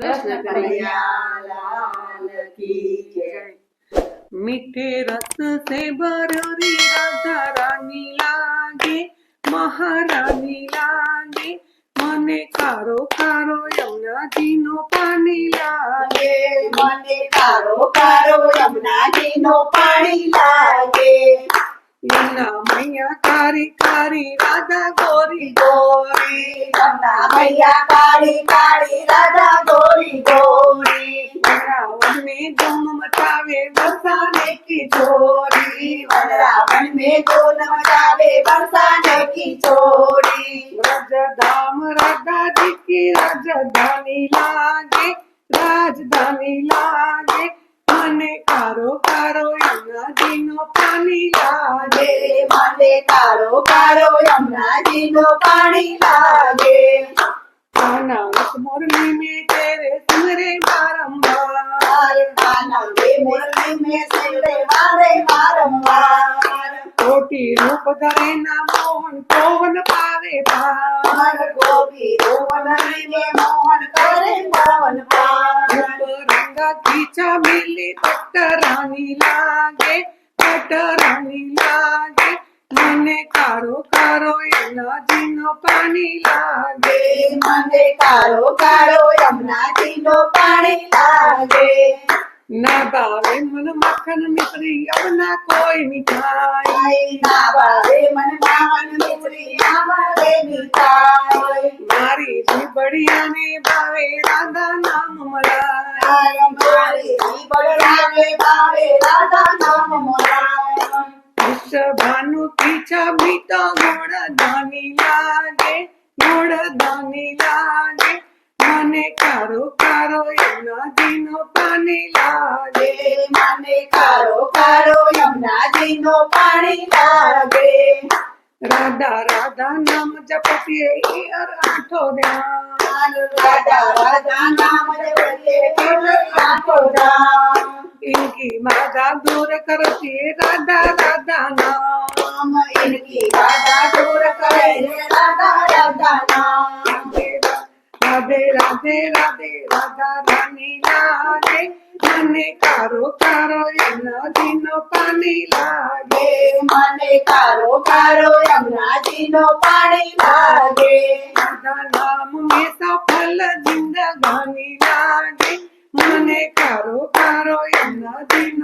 कृष्ण की मीठे रस से भरी राधा रानी लागे महारानी लागे मने कारो कारो यमुना जी नो पानी लागे। मने कारो कारो यमुना जी नो पानी लागे। यमुना मैया कारी कारी राधा गोरी गोरी। यमुना मैया कारी कारी राधा गोरी वनरावन में गोल मचावे बरसाने की छोरी ब्रज धाम राधा जी की राजधानी लागे राजधानी लागे મને કારો કારો યમુનાજીનો પાણી લાગે લાગે મને કાળો કાળો યમુનાજીનો પાણી લાગે અનામત મુરલી में तेरे सुनरे बारंबार માર કાનવે મુરલી મેં સિરે મારે વારંવાર કોટી રૂપ ધરે ના મોહન પવન પાવે પાર કોટી રૂપ ધરે મોહન કરે પવન પાર રંગા ખીચા મિલી પટરાની લાગે પટરાની લાગે. મને કારો કારો યમુનાજીનો પાણી લાગે. મને કારો કારો લાગે न बावे मन मक्खन मिश्री अब न कोई मिठाई। न भावे मन मक्खन मिश्री अब भावे मिठाई। मारी जी बढ़िया ने भावे राधा नाम मलाई मारी जी बढ़िया ने बावे राधा नाम मलाई इस भानु की छवि तो गुण दानी लागे गुण दानी लागे। माने कारो कारो यमुना जीनो पानी लागे। माने कारो कारो यमुना जीनो पानी लागे। राधा राधा नाम जपतिए हर ध्यान। राधा राधा नाम जपतिए हर ध्यान। इनकी माता दूर करती राधा राधा नाम। इनकी माता दूर રાધે રાધે રાધા લાગે મને કારો કારો યમુનાજીનો પાણી લાગે મને કારો કારો યમુનાજીનો પાણી લાગે રાધા નામ મે સફલ જિંદગાની લાગે મને કારો કારો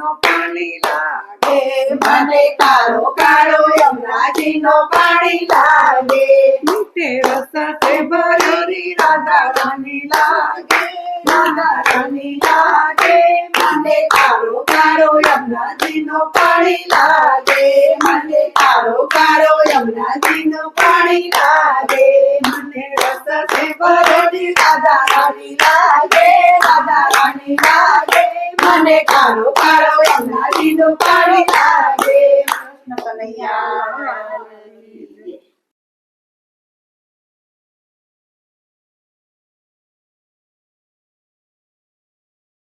નો પાણી લાગે, મને કાળો કાળો યમુનાજી નો પાણી લાગે. મીઠે રસાતે ભરેલી રાધા રાની લાગે રાધા રાની લાગે, મને કાળો કાળો યમુનાજી નો પાણી લાગે, મને કાળો કાળો યમુનાજી નો પાણી લાગે. મને રસાતે ભરેલી રાધા રાની લાગે રાધા રાની લાગે મને કારો કારો એમના દીધો પાડી લાગે. કૃષ્ણ કનૈયા.